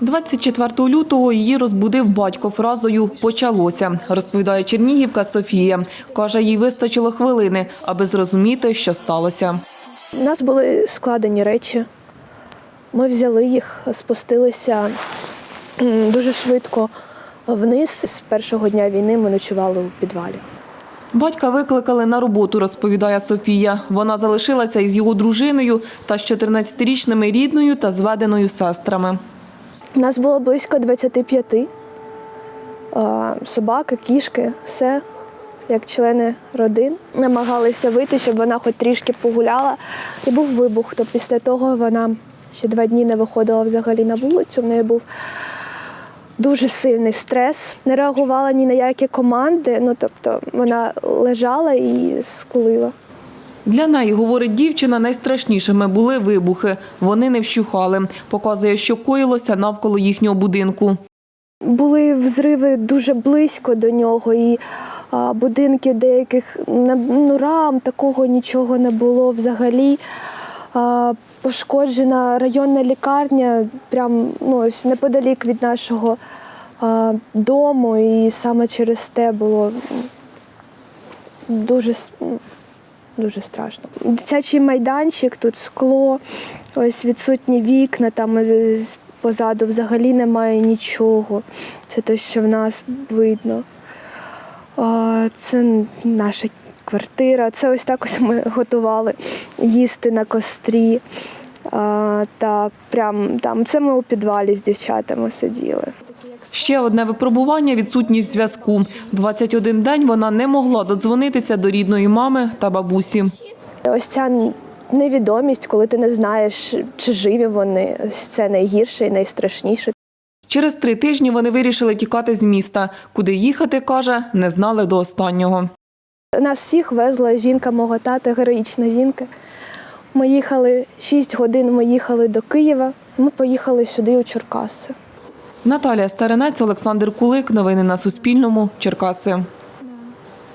24 лютого її розбудив батько фразою «почалося», розповідає чернігівка Софія. Каже, їй вистачило хвилини, аби зрозуміти, що сталося. У нас були складені речі. Ми взяли їх, спустилися дуже швидко вниз. З першого дня війни ми ночували у підвалі. Батька викликали на роботу, розповідає Софія. Вона залишилася із його дружиною та з 14-річними рідною та зведеною сестрами. Нас було близько 25 е, собаки, кішки, все як члени родин. Намагалися вийти, щоб вона хоч трішки погуляла. І був вибух. То після того вона ще два дні не виходила взагалі на вулицю. В неї був дуже сильний стрес. Не реагувала ні на які команди. Ну тобто вона лежала і скулила. Для неї, говорить дівчина, найстрашнішими були вибухи. Вони не вщухали. Показує, що коїлося навколо їхнього будинку. Були взриви дуже близько до нього, і будинків деяких ну, рам такого нічого не було взагалі. Пошкоджена районна лікарня, прям ну, ось неподалік від нашого дому, і саме через те було дуже, дуже страшно. Дитячий майданчик, тут скло, ось відсутні вікна, там позаду взагалі немає нічого. Це те, що в нас видно. Це наша квартира. Це ось так ось ми готували їсти на кострі. А, Так, прям там. Це ми у підвалі з дівчатами сиділи. Ще одне випробування – відсутність зв'язку. 21 день вона не могла додзвонитися до рідної мами та бабусі. Ось ця невідомість, коли ти не знаєш, чи живі вони, це найгірше і найстрашніше. Через три тижні вони вирішили тікати з міста. Куди їхати, каже, не знали до останнього. Нас всіх везла жінка мого тата, героїчна жінка. Ми їхали 6 годин, ми їхали до Києва. Ми поїхали сюди, у Черкаси. Наталія Старинець, Олександр Кулик. Новини на Суспільному. Черкаси.